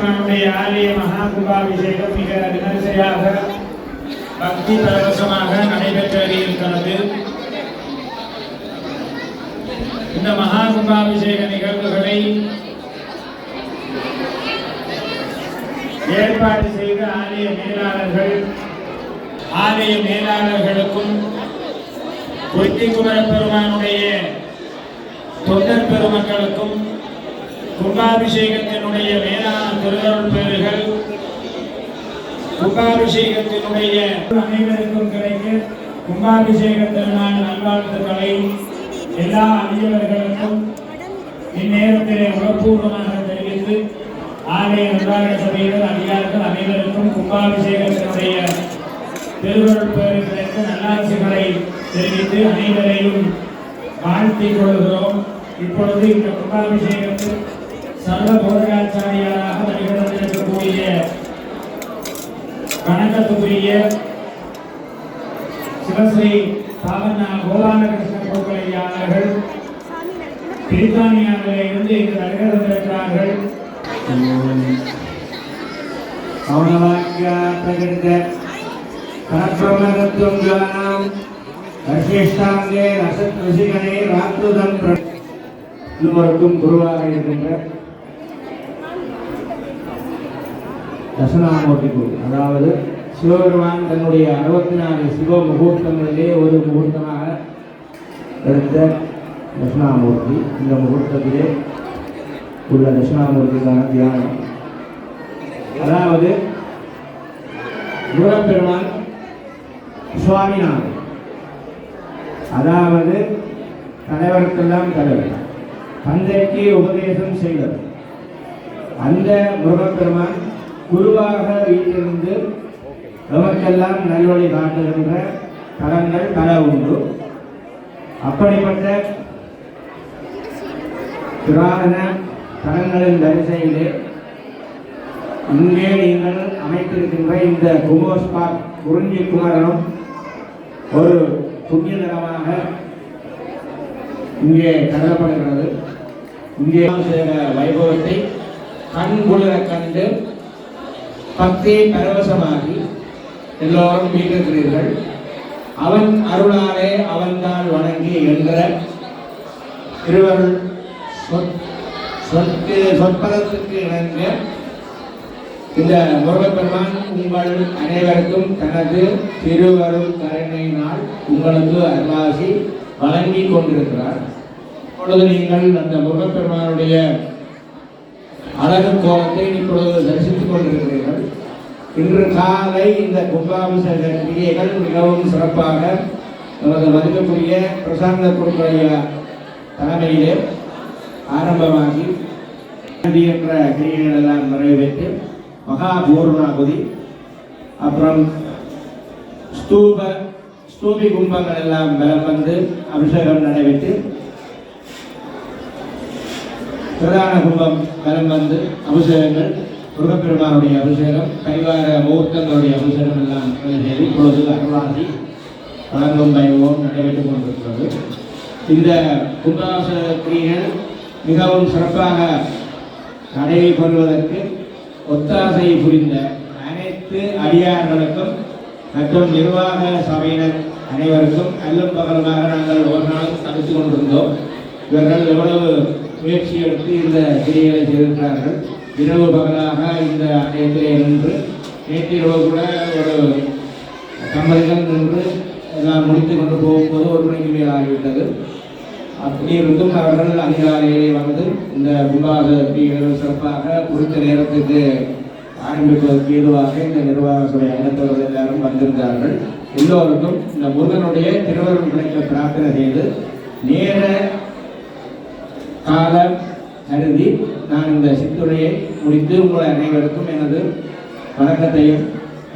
பெருமானுடைய ஆலய மகாகுபாபிஷேகம் மிக விமரிசையாக பக்தி பரவசமாக நடைபெற்று இருக்கிறது இந்த மகா நிகழ்வுகளை ஏற்பாடு செய்த ஆலய மேலாளர்கள் ஆலய மேலாளர்களுக்கும் குறிஞ்சிக்குமர பெருமானுடைய தொண்டர் பெருமக்களுக்கும் கும்பாபிஷேகத்தினுடைய வேதான திருவருள் பேறுகள் கும்பாபிஷேகத்தினுடைய அனைவருக்கும் கிடைக்க கும்பாபிஷேக திருநாள் நல்வாழ்த்துக்களை எல்லா அடியவர்களுக்கும் இந்நேரத்திலே உளப்பூர்வமாக தெரிவித்து ஆலய நிர்வாக சபையினர் அதிகாரிகள் அனைவருக்கும் கும்பாபிஷேகத்தினுடைய திருவருள் பேர்களுக்கு நல்லாட்சிகளை தெரிவித்து அனைவரையும் வாழ்த்திக் கொள்கிறோம். இப்பொழுது இந்த கும்பாபிஷேகத்தில் சர்வ போதகாச்சாரியாராக வருகிறதற்கக்கூடிய வணக்கத்துக்குரிய சிவஸ்ரீ பாவனா கோபாலகிருஷ்ண கோகுலையாளர்கள் பிரித்தானியாவிலே இருந்து இங்கு வருகிறதற்கிறார்கள் மௌனவாக்கியா பிரகிருத பரபிரமதத்துவம் ஜானாம் வசிஷ்டாங்கே ரசத் ருசிகனே ராத்ருதம் இருவருக்கும் குருவாக இருக்கின்ற தசனாமூர்த்தி அதாவது சிவபெருமான் தன்னுடைய அறுபத்தி நாலு சிவ முகூர்த்தங்களிலே ஒரு முகூர்த்தமாக எடுத்த தட்சிணாமூர்த்தி இந்த முகூர்த்தத்திலே உள்ள தட்சிணாமூர்த்திக்கான தியானம். அதாவது முருகப்பெருமான் சுவாமிநாதன். அதாவது தலைவருக்கெல்லாம் தலைவர். தந்தைக்கு உபதேசம் செய்தவர். அந்த முருகப்பெருமான் குருவாக வீட்டிலிருந்து நமக்கெல்லாம் நல்வழி காட்டுகின்ற தலங்கள் பல உண்டு. அப்படிப்பட்ட புராண தலங்களின் வரிசையிலே இங்கே நீங்கள் அமைத்திருக்கின்ற இந்த குமோஸ் பார்க் குறிஞ்சி குமரனும் ஒரு புண்ணிய தலமாக இங்கே கருதப்படுகிறது. இங்கே செய்த வைபவத்தை கண்குளிர கண்டு பக்தி பரவசமாகி எல்லோரும் மீட்டிருக்கிறீர்கள் அவன் அருளாலே அவன்தான் வணங்கி என்ற திருவருள் சொற்கு சொற்பதத்துக்கு இணங்க இந்த முருகப்பெருமான் உங்கள் அனைவருக்கும் தனது திருவருள் கருணையினால் உங்களுக்கு அருளாசி வழங்கி கொண்டிருக்கிறார். இப்பொழுது நீங்கள் அந்த முருகப்பெருமானுடைய அழகு கோலத்தை இப்பொழுது தரிசித்துக் கொண்டிருக்கிறீர்கள். இன்று காலை இந்த கும்பாபிஷேக கிரியைகள் மிகவும் சிறப்பாக நமது மதிக்கக்கூடிய பிரசாந்த குருக்களுடைய தலைமையிலே ஆரம்பமாகி என்ற கிரியைகள் எல்லாம் நிறைவேற்றி மகா பூர்ணாகுதி அப்புறம் ஸ்தூப ஸ்தூபி கும்பங்கள் எல்லாம் வந்து அபிஷேகம் நடைபெற்று பிரதான கும்பம் வலம் வந்து அபிஷேகங்கள் முருகப்பெருமானுடைய அபிஷேகம் கைவார முகூர்த்தங்களுடைய அபிஷேகம் எல்லாம் செய்து இப்பொழுது அருளாசி வழங்கும் வைபவம் நடைபெற்றுக் கொண்டிருக்கிறது. இந்த கும்பாச கிரியைகள் மிகவும் சிறப்பாக நடைபெறுவதற்கு ஒத்தாசை புரிந்த அனைத்து அடியார்களுக்கும் மற்றும் நிர்வாக சபையினர் அனைவருக்கும் அல்லும் பகலுமாக நாங்கள் ஒரு நாளும் தடுத்து கொண்டிருந்தோம். இவர்கள் எவ்வளவு முயற்சி எடுத்து இந்த கிரிகளை செய்திருக்கிறார்கள். இரவு பகலாக இந்த ஆலயத்திலே நின்று நேற்றிரவு கூட ஒரு கம்பளிகள் நின்று எல்லாம் முடித்து கொண்டு போகும்போது ஒரு மணிக்கு மேல் ஆகிவிட்டது. அப்படி இருந்தும் அவர்கள் அதிகாலையிலே வந்து இந்த கும்பாச சிறப்பாக குறித்த நேரத்துக்கு ஆரம்பிப்பதற்கு ஏதுவாக இந்த நிர்வாக சபை அங்கத்தவர்கள் எல்லாரும் வந்திருந்தார்கள். எல்லோருக்கும் இந்த முருகனுடைய திருவருள் கிடைக்க பிரார்த்தனை செய்து நேர காலம் கருதி நான் இந்த சித்துரையை முடித்து உங்கள் அனைவருக்கும் எனது வணக்கத்தையும்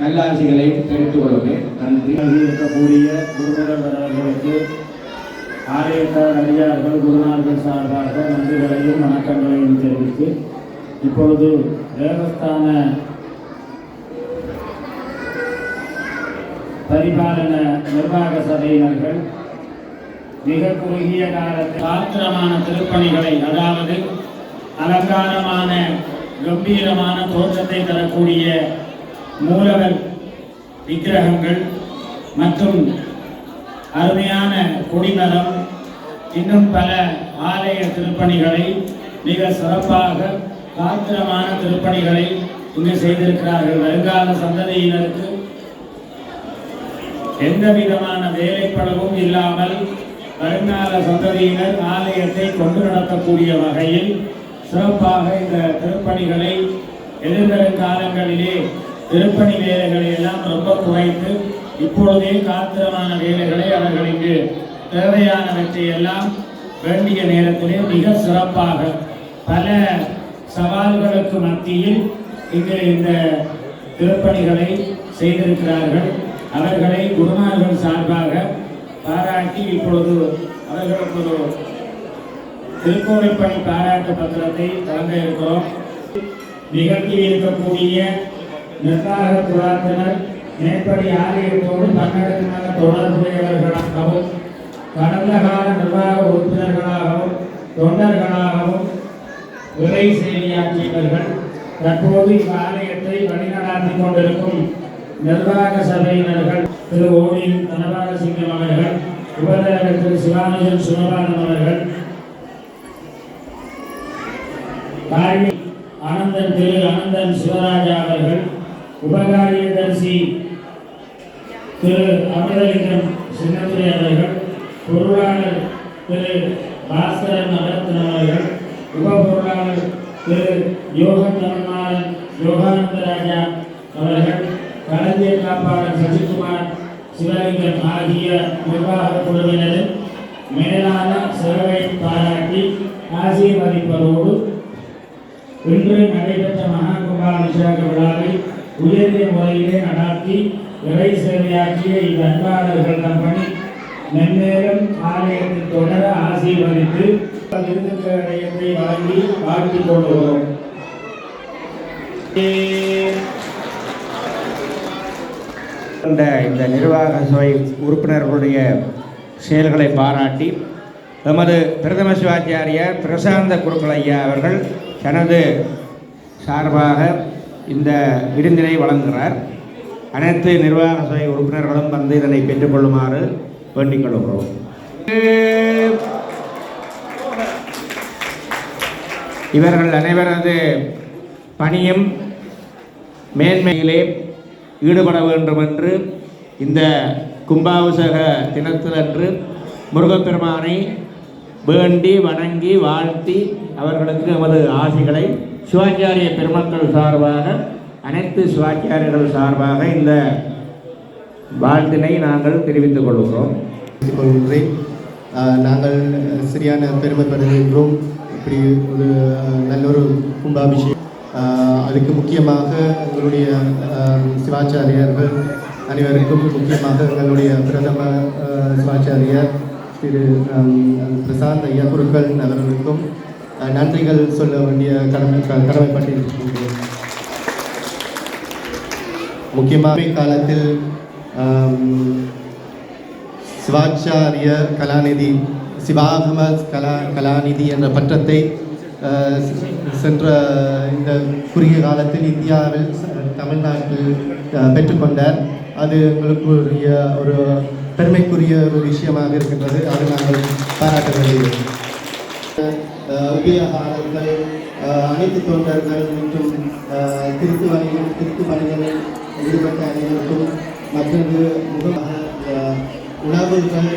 நல்லாசிகளையும் தெரிவித்துக் கொள்கிறேன். நன்றி. இருக்கக்கூடிய குருமுகர் ஆலயத்தார் அடியார்கள் குருநார்கள் சார்பாக நன்றிகளையும் வணக்கங்களையும் தெரிவித்து இப்பொழுது தேவஸ்தான பரிபாலன நிர்வாக சபையினர்கள் மிக குறுகிய காலத்தில் சாத்திரமான திருப்பணிகளை அதாவது அலங்காரமான கம்பீரமான தோற்றத்தை தரக்கூடிய மூலவர் விக்கிரகங்கள் மற்றும் அருமையான கொடிமரம் இன்னும் பல ஆலய திருப்பணிகளை மிக சிறப்பாக காத்திரமான திருப்பணிகளை இங்கு செய்திருக்கிறார்கள். வருங்கால சந்ததியினருக்கு எந்த விதமான வேலைப்படவும் இல்லாமல் வருங்கால சந்ததியினர் ஆலயத்தை கொண்டு நடத்தக்கூடிய வகையில் சிறப்பாக இந்த திருப்பணிகளை எதிர்வரும் காலங்களிலே திருப்பணி வேலைகளை எல்லாம் ரொம்ப குறைத்து இப்பொழுதே காத்திரமான வேலைகளை அவர்கள் இங்கு தேவையானவற்றை எல்லாம் வேண்டிய நேரத்திலே மிக சிறப்பாக பல சவால்களுக்கு மத்தியில் இங்கு இந்த திருப்பணிகளை செய்திருக்கிறார்கள். அவர்களை குருமார்கள் சார்பாக பாராட்டி இப்பொழுது அவர்களுக்கு ஒரு திருக்கோவைப்பணி பாராட்டு பத்திரத்தை வழங்க இருக்கிறோம். நிகழ்ச்சி இருக்கக்கூடிய நிர்வாக துறாத்தினர் மேற்படி ஆலயத்தோடு தன்னடத்தினால தொடர்புடையவர்களாகவும் கடந்த கால நிர்வாக உறுப்பினர்களாகவும் தொண்டர்களாகவும் உரை சேவையாற்றியவர்கள் தற்போது இந்த ஆலயத்தை வழிநடாத்தி கொண்டிருக்கும் நிர்வாக சபையினர்கள் திரு ஓடியின் தனபாக சிங்கம் அவர்கள் உபதேவர் திரு சிவானந்தன் சுனபானன் அவர்கள் காரி ஆனந்தன் திரு ஆனந்தன் சிவராஜா அவர்கள் உபகாரியதர்சி திரு அமிர்தலிங்கம் சின்னத்துறை அவர்கள் பொருளாளர் திரு பாஸ்கரன் நவரத்னம் அவர்கள் உப பொருளாளர் திரு யோக யோகானந்தராஜா அவர்கள் களஞ்சிய காப்பாளர் சசிகுமார் சிவலிங்கம் ஆகிய நிர்வாக குழுவினரின் மேலான சேவை பாராட்டி ஆசீர்வதிப்பதோடு இன்று நடைபெற்ற மகா அபிஷேக விழாவை உயரிய முறையிலே நடாத்தி இறை சேவையாற்றிய இவ்வன்பாளர்கள் பணி மென்மேலும் ஆலயத்தில் தொடர ஆசீர்வதித்து விருதுக்கடையத்தை வழங்கி வாழ்த்திக் கொள்கிறோம். இந்த இந்த நிர்வாக சபை உறுப்பினர்களுடைய செயல்களை பாராட்டி எமது பிரதம சிவாச்சாரியார் பிரசாந்த குருக்கள் ஐயா அவர்கள் தனது சார்பாக இந்த விருந்தினை வழங்குகிறார். அனைத்து நிர்வாக சபை உறுப்பினர்களும் வந்து இதனை பெற்றுக்கொள்ளுமாறு வேண்டிக் கொள்கிறோம். இவர்கள் அனைவரது பணியும் மேன்மையிலே ஈடுபட வேண்டும் என்று இந்த கும்பாபிஷேக தினத்திலன்று முருகப்பெருமானை வேண்டி வணங்கி வாழ்த்தி அவர்களுக்கு நமது ஆசைகளை சிவாச்சாரிய பெருமக்கள் சார்பாக அனைத்து சிவாச்சாரியர்கள் சார்பாக இந்த வாழ்த்தினை நாங்கள் தெரிவித்துக் கொள்கிறோம். கொள்கிறேன் நாங்கள் சரியான பெருமைப்படுகின்றோம் இப்படி ஒரு நல்ல ஒரு கும்பாபிஷேகம். அதுக்கு முக்கியமாக எங்களுடைய சிவாச்சாரியர்கள் அனைவருக்கும் முக்கியமாக எங்களுடைய பிரதம சிவாச்சாரியர் திரு பிரசாந்த் ஐயா குருக்கள் அவர்களுக்கும் நன்றிகள் சொல்ல வேண்டிய கடமை கடமைப்பட்டிருக்கின்றேன். முக்கியமாக காலத்தில் சிவாச்சாரியர் சிவாச்சாரிய கலாநிதி சிவாகம கலா கலாநிதி என்ற பட்டத்தை சென்ற இந்த குறுகிய காலத்தில் இந்தியாவில் தமிழ்நாட்டில் பெற்றுக்கொண்டார். அது எங்களுக்குரிய ஒரு பெருமைக்குரிய ஒரு விஷயமாக இருக்கின்றது. அது நாங்கள் பாராட்ட வேண்டியது அஹ், உபயோகாரர்கள் அனைத்து தொண்டர்கள் மற்றும் அஹ், திருத்து வணிகம் திருத்து பணிகளில் ஈடுபட்ட அனைவருக்கும் மற்றது முகமாக உணவுகள்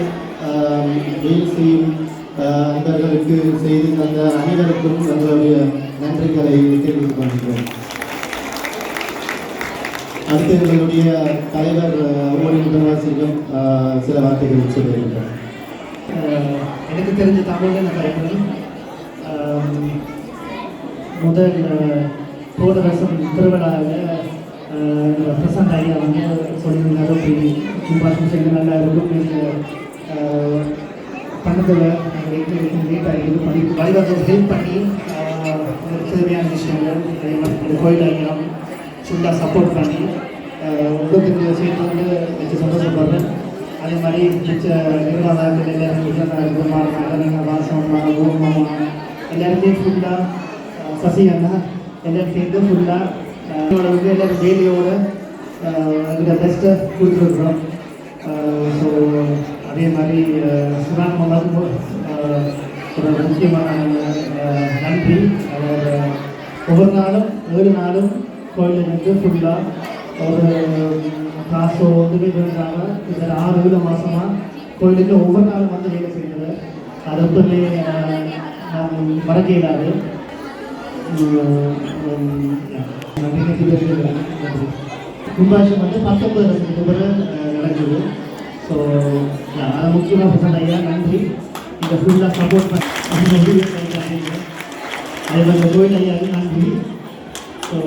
செய்யும் இவர்களுக்கு செய்து தந்த அனைவருக்கும் எங்களுடைய நன்றிகளை தெரிவித்துக் கொள்கிறோம் அடுத்து எங்களுடைய தலைவர் ஓடி முதல்வாசியிடம் சில வார்த்தைகள் சொல்லியிருக்கிறார். எனக்கு தெரிஞ்ச தமிழில் நான் பயன்படும் முதல் ஆஹ், போன வருஷம் திருவிழாவில் பிரசாந்த் ஐயா வந்து சொல்லியிருந்தாரு இப்படி செய்து நல்லா இருக்கும் நீங்கள் பண்ணதில் நாங்கள் லேட்டாக இது பண்ணி வழிவர்கள் ஹெல்ப் பண்ணி தேவையான விஷயங்கள் இந்த கோயில் ஐயா ஃபுல்லாக சப்போர்ட் பண்ணி உங்களுக்கு இந்த விஷயத்தை வந்து வச்சு சந்தோஷப்படுறேன் அதே மாதிரி மிச்ச நிர்வாகங்கள் எல்லாரும் விஜயமாக இருக்கிற வாசம் ஓமமா எல்லாருமே ஃபுல்லாக சசி அண்ணா எல்லாரும் சேர்ந்து ஃபுல்லாக வந்து எல்லாரும் டெய்லியோட அதில் பெஸ்ட்டை கொடுத்துருக்குறோம் ஸோ அதே மாதிரி சிவான் மகாத்மா ஒரு முக்கியமான நன்றி. அவர் ஒவ்வொரு நாளும் ஏழு நாளும் கோயிலிருந்து ஃபுல்லாக ஒரு காசோ ஒன்றுமே வேண்டாம இந்த ஆறு ஏழு மாதமாக கோயிலுக்கு ஒவ்வொரு நாளும் வந்து வேலை செய்கிறது அதை எப்பவுமே நான் மறக்க இயலாது கும்பாஷம் வந்து பத்தொன்பது செப்டம்பர் நடக்குது. ஸோ அதை முக்கியமாக பிரசன்ட் ஐயா நன்றி. இதை ஃபுல்லாக சப்போர்ட் பண்ணி அதே மாதிரி கோயில் ஐயாவுக்கு நன்றி ஸோ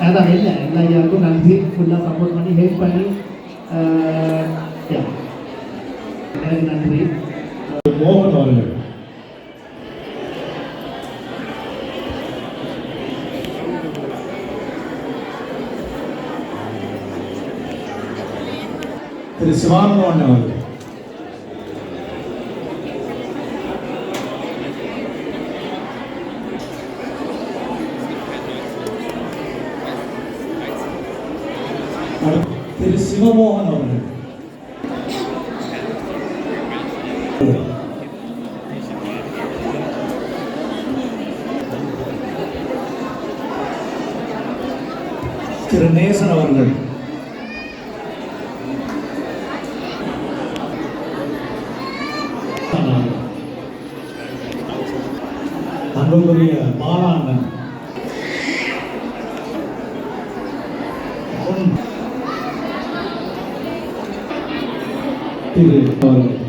அதான் இல்லை எல்லா ஐயாவுக்கும் நன்றி ஃபுல்லாக சப்போர்ட் பண்ணி ஹெல்ப் பண்ணி அஹ், yeah. எனக்கு நன்றி மோகன் அவர்கள் திரு சிவானந்தன் அவர்கள் அடுத்து திரு சிவமோகன் அவர்கள் திரு நேசன் அவர்கள் அன்புக்குரிய பாலாண்ணன் பொன் திரு அவர்கள்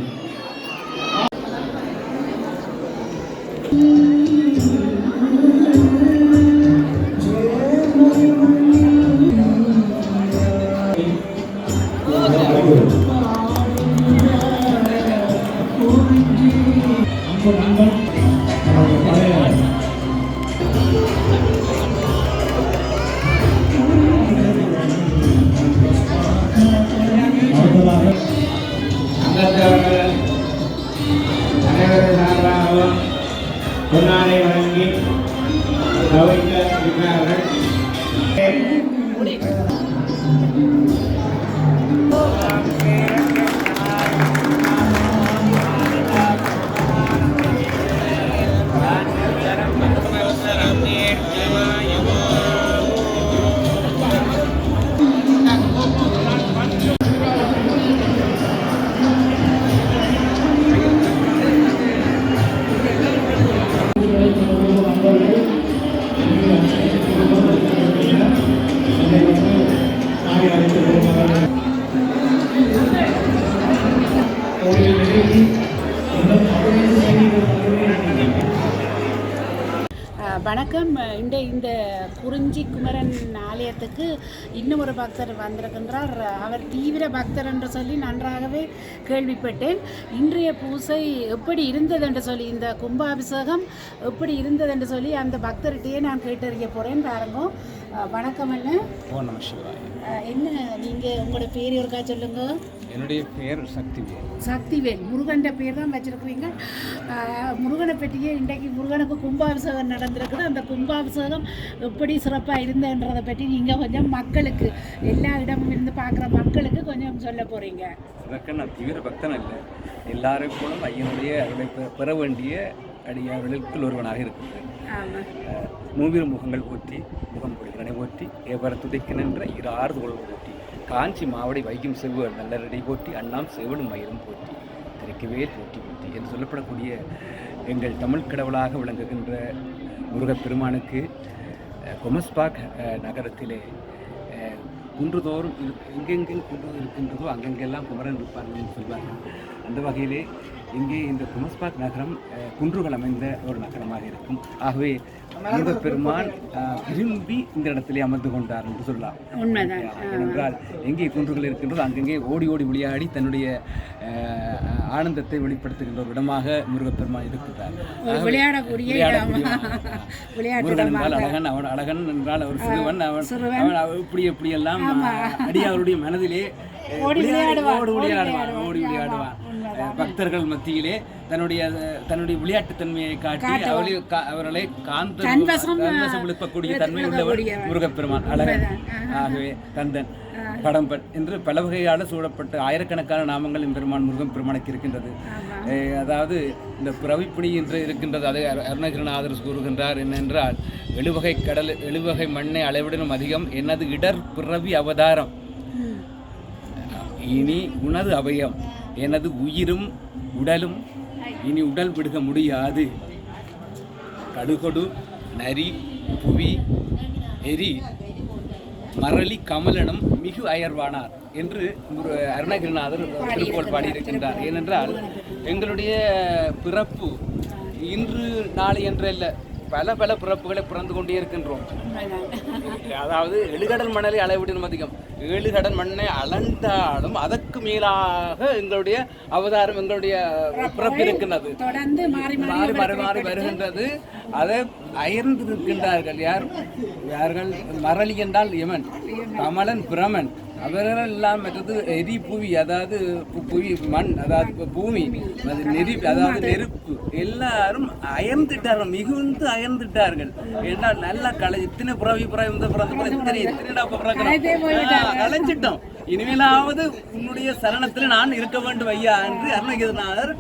கேள்விப்பட்டேன். இன்றைய பூசை எப்படி இருந்தது என்று சொல்லி இந்த கும்பாபிஷேகம் எப்படி இருந்தது என்று சொல்லி அந்த பக்தர்கிட்டயே நான் கேட்டறிய போகிறேன் பாருங்க. வணக்கம் என்ன ஓ நம சிவாய். என்ன நீங்கள் உங்களோட பேர் ஒருக்கா சொல்லுங்க? என்னுடைய பெயர் சக்திவேல். சக்திவேல். முருகன்ற பேர் தான் வச்சிருக்கிறீங்க. முருகனை பற்றியே இன்றைக்கு முருகனுக்கு கும்பாபிஷேகம் நடந்திருக்குது. அந்த கும்பாபிஷேகம் எப்படி சிறப்பாக இருந்ததுன்றதை பற்றி நீங்கள் கொஞ்சம் மக்களுக்கு எல்லா இடமும் இருந்து பார்க்குற மக்களுக்கு கொஞ்சம் சொல்ல போகிறீங்க அதற்கு நான் தீவிர பக்தன் அல்ல எல்லாரும் போலும் ஐயனுடைய அருளை பெற வேண்டிய அடியார்களுக்குள் ஒருவனாக அஹ், மூவிரு முகங்கள் போற்றி முகம் பொழிகனை போற்றி ஏவர துதைக்கு நின்ற இரு ஆறுதல் போற்றி காஞ்சி மாவடி வைக்கும் செவ்வர் நல்லரடி போற்றி அண்ணாம் செவலும் மயிரும் போற்றி திருக்குவேல் போற்றி போற்றி என்று சொல்லப்படக்கூடிய எங்கள் தமிழ் கடவுளாக விளங்குகின்ற முருகப்பெருமானுக்கு அஹ், கொமஸ்பாக் நகரத்திலே குன்றுதோறும் இரு- எங்கெங்கே குன்று இருக்கின்றதோ அங்கெங்கெல்லாம் குமரன் இருப்பார்கள் என்று சொல்வார்கள். அந்த வகையிலே இங்கே இந்த குமஸ்பாக் நகரம் குன்றுகள் அமைந்த ஒரு நகரமாக இருக்கும். ஆகவே முருகப்பெருமான் அஹ், விரும்பி இந்த இடத்திலே அமர்ந்து கொண்டார் என்று சொல்லலாம். ஏனென்றால் எங்கே குன்றுகள் இருக்கின்றதோ அங்கங்கே ஓடி ஓடி விளையாடி தன்னுடைய ஆனந்தத்தை வெளிப்படுத்துகின்ற ஒரு இடமாக முருகப்பெருமான் விளையாட்டு முருகன் என்றால். அழகன் அவன் அழகன் என்றால் அவர் சிறுவன் அவன். அவன் அவ- இப்படி இப்படி எல்லாம் அடியாருடைய மனதிலே ஓடி விளையாடி- விளையாடுவான், ஓடி ஓடி விளையாடுவான். பக்தர்கள் மத்தியிலே தன்னுடைய தன்னுடைய விளையாட்டுத்தன்மையை காட்டி. அவளை அவர்களை காந்த விழுப்பக்கூடிய தன்மை உள்ளவர். முருகப்பெருமான். அழகன். ஆகவே கந்தன் கடம்பன் என்று பல வகையால் சூழப்பட்ட ஆயிரக்கணக்கான நாமங்கள் எம்பெருமான் முருகன் பெருமானுக்கு இருக்கின்றது. அதாவது இந்த பிறவிப்பிணி என்று இருக்கின்றது. அதை அரு- அருணகிரிநாதர் கூறுகின்றார் என்னென்றால் எழுவகை கடல் எழுவகை மண்ணை அளவிடனும் அதிகம். எனது இடர் பிறவி அவதாரம். இனி உனது அபயம் எனது உயிரும் உடலும் இனி உடல் விடுக முடியாது. கடுகொடு நரி புவி எரி மரளி கமலனும் மிகு அயர்வானார் என்று ஒரு அருணகிரிநாதர் திருப்போல் பாடியிருக்கின்றார். ஏனென்றால் எங்களுடைய பிறப்பு இன்று நாளை என்றல்ல பல பல பிறப்புகளை பிறந்து கொண்டே இருக்கின்றோம். அதாவது எழுகடல் மணலை அளவிடும் அதிகம். ஏழு கடல் மண்ணை அளந்தாலும் அதற்கு மேலாக எங்களுடைய அவதாரம் எங்களுடைய பிறப்பு இருக்கின்றது. தொடர்ந்து மாறி மாறி மாறி மாறி வருகின்றது. அதை அயர்ந்து நிற்கின்றார்கள் யார்? யார்கள்? மரளி என்றால் யமன். கமலன் பிரமன். அவர்கள் எல்லாம் மற்றது எரி புவி அதாவது புவி மண் அதாவது பு- பூமி அது நெறி அதாவது நெருப்பு எல்லாரும் அயர்ந்துட்டார்கள் மிகுந்து அயர்ந்துட்டார்கள். என்றால் நல்லா கலை இத்தனை புறவி புறவி இந்த பிறந்த இத்தனை இத்தனை பிறக்கிறோம். ஆ, கலைஞ்சிட்டோம். இனிமேலாவது உன்னுடைய சரணத்தில் நான் இருக்க வேண்டும் ஐயா என்று அருணகிரிநாதர்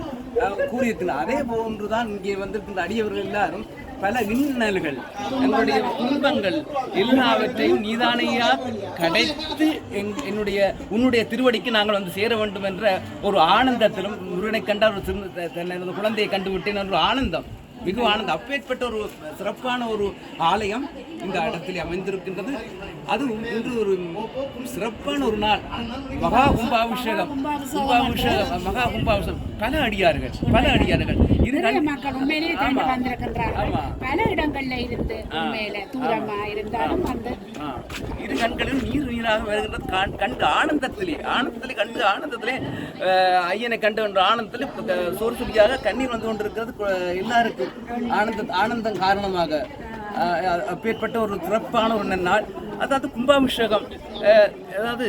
கூறியிருக்கிறார். அதே போன்றுதான் இங்கே வந்திருக்கின்ற அடியவர்கள் எல்லாரும் பல இன்னல்கள் எங்களுடைய துன்பங்கள் எல்லாவற்றையும் நீதானையா கடைத்து என்- என்னுடைய உன்னுடைய திருவடிக்கு நாங்கள் வந்து சேர வேண்டும் என்ற ஒரு ஆனந்தத்திலும் முருகனை கண்டால் ஒரு சிறு குழந்தையை கண்டு விட்டேன் என்ற ஆனந்தம் மிகவும் ஆனந்தம். அப்பேற்பட்ட ஒரு சிறப்பான ஒரு ஆலயம். இந்த இடத்தில் அமைந்திருக்கின்றது. அதுவும் இன்று ஒரு சிறப்பான ஒரு நாள். மகா கும்பாபிஷேகம். கும்பாபிஷேகம் மகா கும்பாபிஷேகம். பல அடியார்கள் பல அடியார்கள். கண்- மக்கள் உண்மையிலேயே. வந்திருக்கின்றார்கள். பல இடங்கள்ல இருந்து உண்மையில தூரமா இருந்தாலும் வந்து இரு கண்களிலும் நீர் நீராக வருகின்றது. காண்- கண்டு ஆனந்தத்திலே ஆனந்தத்திலே கண்டு ஆனந்தத்திலே ஐயனை கண்டு என்ற ஆனந்தத்திலே சோறு சுடியாக கண்ணீர் வந்து கொண்டிருக்கிறது எல்லாருக்கும். ஆனந்த ஆனந்தம் காரணமாக. அப்பேற்பட்ட ஒரு சிறப்பான ஒரு நாள். அதாவது கும்பாபிஷேகம். அதாவது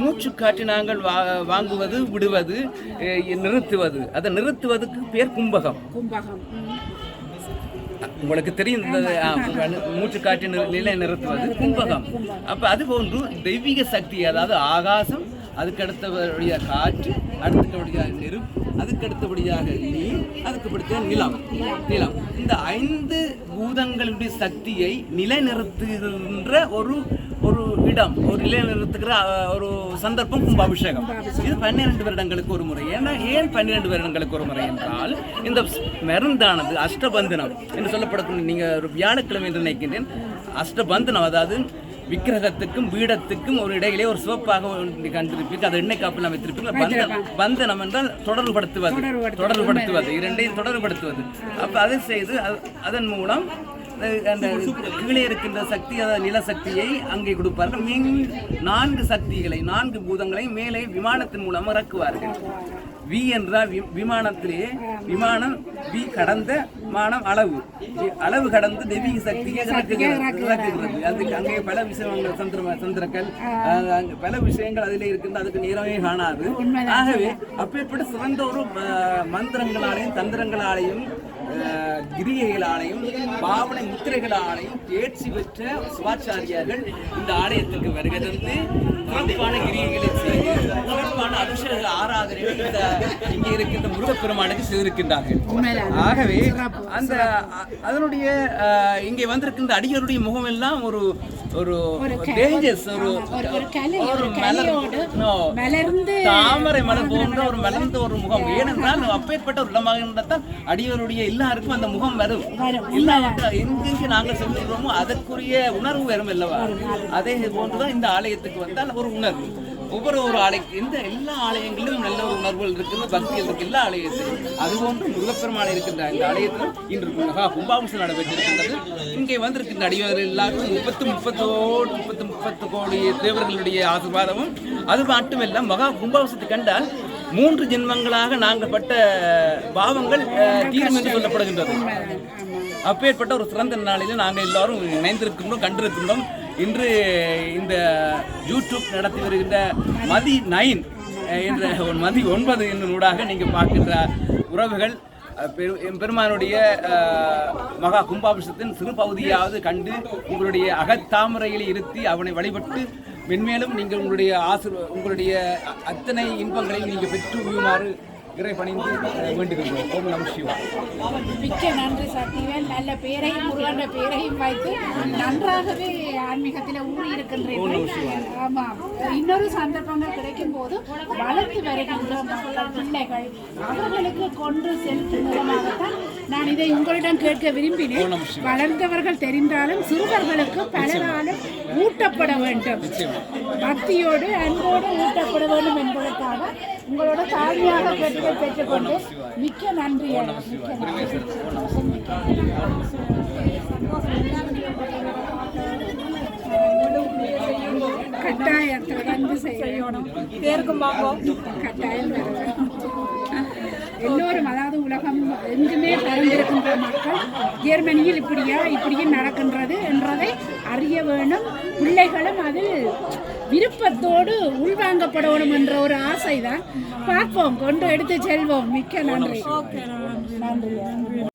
மூச்சு காற்றி நாங்கள் வா வாங்குவது விடுவது நிறுத்துவது. அதை நிறுத்துவதுக்கு பேர் கும்பகம். கும்பகம். உங்களுக்கு தெரியும் மூச்சு காற்று நிலை நிறுத்துவது கும்பகம். அப்ப அது போன்று தெய்வீக சக்தி அதாவது ஆகாசம் அதுக்கு அடுத்தபடியாக காற்று அடுத்தபடியாக நெருப்பு அதுக்கு அடுத்தபடியாக நீர் அதுக்கு அடுத்த நிலம். நிலம். இந்த ஐந்து பூதங்களுடைய சக்தியை நிலைநிறுத்துகின்ற ஒரு ஒரு இடம் ஒரு நிலைநிறுத்துகிற ஒரு சந்தர்ப்பம் கும்பாபிஷேகம். இது பன்னிரண்டு வருடங்களுக்கு ஒரு முறை. ஏன்னா ஏன் பன்னிரண்டு வருடங்களுக்கு ஒரு முறை என்றால் இந்த மருந்தானது அஷ்டபந்தனம் என்று சொல்லப்படக்கூடிய நீங்கள் ஒரு வியாழக்கிழமை என்று நினைக்கின்றேன் அஷ்டபந்தனம் அதாவது விக்கிரகத்துக்கும் பீடத்துக்கும் ஒரு இடையிலே ஒரு சிவப்பாக கண்டிருப்பீர்கள். அதை எண்ணெய் காப்பில் வைத்திருப்பீர்கள். பந்தனம் என்றால் தொடர்புபடுத்துவது. தொடர்புபடுத்துவது. இரண்டையும் தொடர்புபடுத்துவது. அப்ப அதை செய்து அது- அதன் மூலம் அந்த கீழே இருக்கின்ற சக்தி அதாவது நிலசக்தியை அங்கே கொடுப்பார்கள். மீன் நான்கு சக்திகளை நான்கு பூதங்களை மேலே விமானத்தின் மூலம் இறக்குவார்கள். வி என்றால் விமானத்திலே விமானம் வி கடந்த விமானம் அளவு. அளவு கடந்து தெய்வீக சக்தியை இறக்குகிறது அதுக்கு அங்கே பல விஷயங்கள் சந்திர சந்திரக்கல் அஹ், அங்க பல விஷயங்கள் அதிலே இருக்கின்ற அதுக்கு நேரமே காணாது. ஆகவே அப்பேற்பட்ட சிறந்த ஒரு மந்திரங்களாலையும் தந்திரங்களாலையும் கிரியைகளாலையும் பாவனை முத்திரைகளாலையும் தேர்ச்சி பெற்ற சிவாச்சாரியார்கள் இந்த ஆலயத்திற்கு வருகை தந்து சிறப்பான கிரியைகளை செய்து ஆராதனைகளை இந்த இங்கே இருக்கின்ற முருகப்பெருமானுக்கு செய்திருக்கின்றார்கள். ஆகவே அந்த அதனுடைய இங்கே வந்திருக்கின்ற அடியருடைய முகம் எல்லாம் ஒரு ஒரு டேஞ்சஸ் ஒரு ஒரு. மலர்ந்து தாமரை மலர் போன்ற ஒரு மலர்ந்த ஒரு முகம். ஏனென்றால் அப்பேற்பட்ட ஒரு இடமாக இருந்தால் அடியவருடைய எல்லாருக்கும் அந்த முகம் வரும். எல்லாருக்கும் எங்கெங்கே நாங்கள் செல்கிறோமோ அதற்குரிய உணர்வு வரும் அல்லவா? அதே போன்றுதான் இந்த ஆலயத்துக்கு வந்தால் ஒரு உணர்வு. ஒவ்வொரு ஒரு ஆலய எந்த எல்லா ஆலயங்களிலும் நல்ல ஒரு உணர்வுகள் இருக்குது பக்திகள் இருக்கு எல்லா ஆலயத்திலும். அதுபோன்று முருகப்பெருமான் இருக்கின்ற இந்த ஆலயத்திலும் இன்று மகா கும்பாபிஷேகம் நடைபெற்றிருக்கின்றது. இங்கே வந்திருக்கின்ற அடியார்கள் எல்லாருக்கும் முப்பத்து முப்பத்தோடு முப்பத்து முப்பத்து கோடி தேவர்களுடைய ஆசீர்வாதமும். அது மட்டுமல்ல மகா கும்பாபிஷேகத்தை கண்டால் மூன்று ஜென்மங்களாக நாங்கள் பட்ட பாவங்கள் தீரும் என்று சொல்லப்படுகின்றது. அப்பேற்பட்ட ஒரு சிறந்த நாளில் நாங்கள் எல்லாரும் இணைந்திருக்கின்றோம் கண்டிருக்கின்றோம். இன்று இந்த யூடியூப் நடத்தி வருகின்ற மதி நைன் என்ற ஒன் மதி ஒன்பது என்னும் நூடாக நீங்கள் பார்க்கின்ற உறவுகள் பெரு பெருமானுடைய மகா கும்பாபிஷத்தின் சிறு பகுதியாவது கண்டு உங்களுடைய அகத்தாமரையில் இருத்தி அவனை வழிபட்டு மென்மேலும் நீங்கள் உங்களுடைய ஆசிர் உங்களுடைய அத்தனை இன்பங்களை நீங்கள் பெற்று உயுமாறு இறை பணிந்து வேண்டுகின்றோம். ஓம் நம சிவாய். மிக்க நன்றி சக்திவேல். நல்ல பேரையும் முருகன்ற பேரையும் வைத்து நன்றாகவே ஆன்மீகத்தில் ஊறி இருக்கின்றீர்கள் ஆமாம் இன்னொரு சந்தர்ப்பங்கள் கிடைக்கும் போது வளர்த்து வருகின்ற மக்கள் பிள்ளைகள். அவர்களுக்கு கொண்டு செலுத்தும் மூலமாகத்தான் நான் இதை உங்களிடம் கேட்க விரும்பினேன். வளர்ந்தவர்கள் தெரிந்தாலும் சிறுவர்களுக்கு பலராலும் ஊட்டப்பட வேண்டும். பக்தியோடு அன்போடு ஊட்டப்பட வேண்டும் என்பதற்காக உங்களோட தாழ்மையாக கேட்டுக்கை பெற்றுக்கொண்டு மிக்க நன்றி. மிக்க கட்டாயம் தொடர்ந்து செய்யணும். பேருக்கும் கட்டாயம் பெற வேண்டும். எல்லோரும் அதாவது உலகம் எங்குமே பறந்திருக்கின்ற மக்கள் ஜெர்மனியில் இப்படியா இப்படியும் நடக்கின்றது என்றதை அறிய வேணும். பிள்ளைகளும் அதில் விருப்பத்தோடு உள்வாங்கப்படணும் என்ற ஒரு ஆசைதான். பார்ப்போம் கொண்டு எடுத்து செல்வோம். மிக்க நன்றி. நன்றி.